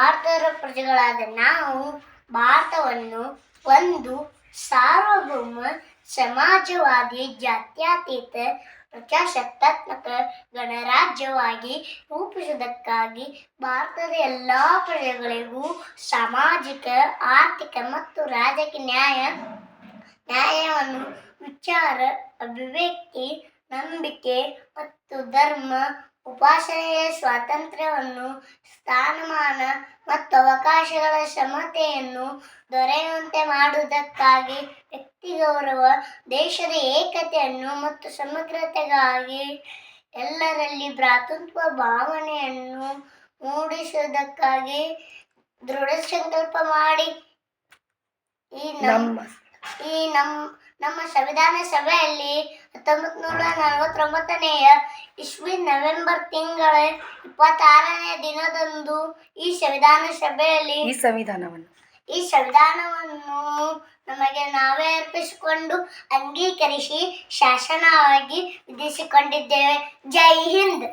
ಭಾರತದ ಪ್ರಜೆಗಳಾದ ನಾವು ಭಾರತವನ್ನು ಒಂದು ಸಾರ್ವಭೌಮ ಸಮಾಜವಾದಿ ಜಾತ್ಯತೀತ ಪ್ರಜಾಸತ್ತಾತ್ಮಕ ಗಣರಾಜ್ಯವಾಗಿ ರೂಪಿಸುವುದಕ್ಕಾಗಿ ಭಾರತದ ಎಲ್ಲ ಪ್ರಜೆಗಳಿಗೂ ಸಾಮಾಜಿಕ, ಆರ್ಥಿಕ ಮತ್ತು ರಾಜಕೀಯ ನ್ಯಾಯ, ನ್ಯಾಯವನ್ನು ವಿಚಾರ, ಅಭಿವ್ಯಕ್ತಿ, ನಂಬಿಕೆ ಮತ್ತು ಧರ್ಮ ಉಪಾಸನೆಯ ಸ್ವಾತಂತ್ರ್ಯವನ್ನು ಸ್ಥಾನಮಾನ ಮತ್ತು ಅವಕಾಶಗಳ ಸಮತೆಯನ್ನು ದೊರೆಯುವಂತೆ ಮಾಡುವುದಕ್ಕಾಗಿ ವ್ಯಕ್ತಿ ಗೌರವ ದೇಶದ ಏಕತೆಯನ್ನು ಮತ್ತು ಸಮಗ್ರತೆಗಾಗಿ ಎಲ್ಲರಲ್ಲಿ ಭ್ರಾತೃತ್ವ ಭಾವನೆಯನ್ನು ಮೂಡಿಸುವುದಕ್ಕಾಗಿ ದೃಢ ಸಂಕಲ್ಪ ಮಾಡಿ. ಈ ನಮ್ಮ ನಮ್ಮ ಈ ನಮ್ಮ ನಮ್ಮ ಸಂವಿಧಾನ ಸಭೆಯಲ್ಲಿ ಹತ್ತೊಂಬತ್ತು ನೂರ ನಲವತ್ತೊಂಬತ್ತನೆಯ ಇಸ್ವಿ ನವೆಂಬರ್ ತಿಂಗಳ ಇಪ್ಪತ್ತಾರನೇ ದಿನದಂದು ಈ ಸಂವಿಧಾನ ಸಭೆಯಲ್ಲಿ ಈ ಸಂವಿಧಾನವನ್ನು. ಈ ಸಂವಿಧಾನವನ್ನು ನಮಗೆ ನಾವೇ ಅರ್ಪಿಸಿಕೊಂಡು ಅಂಗೀಕರಿಸಿ ಶಾಸನವಾಗಿ ವಿಧಿಸಿಕೊಂಡಿದ್ದೇವೆ. ಜೈ ಹಿಂದ್.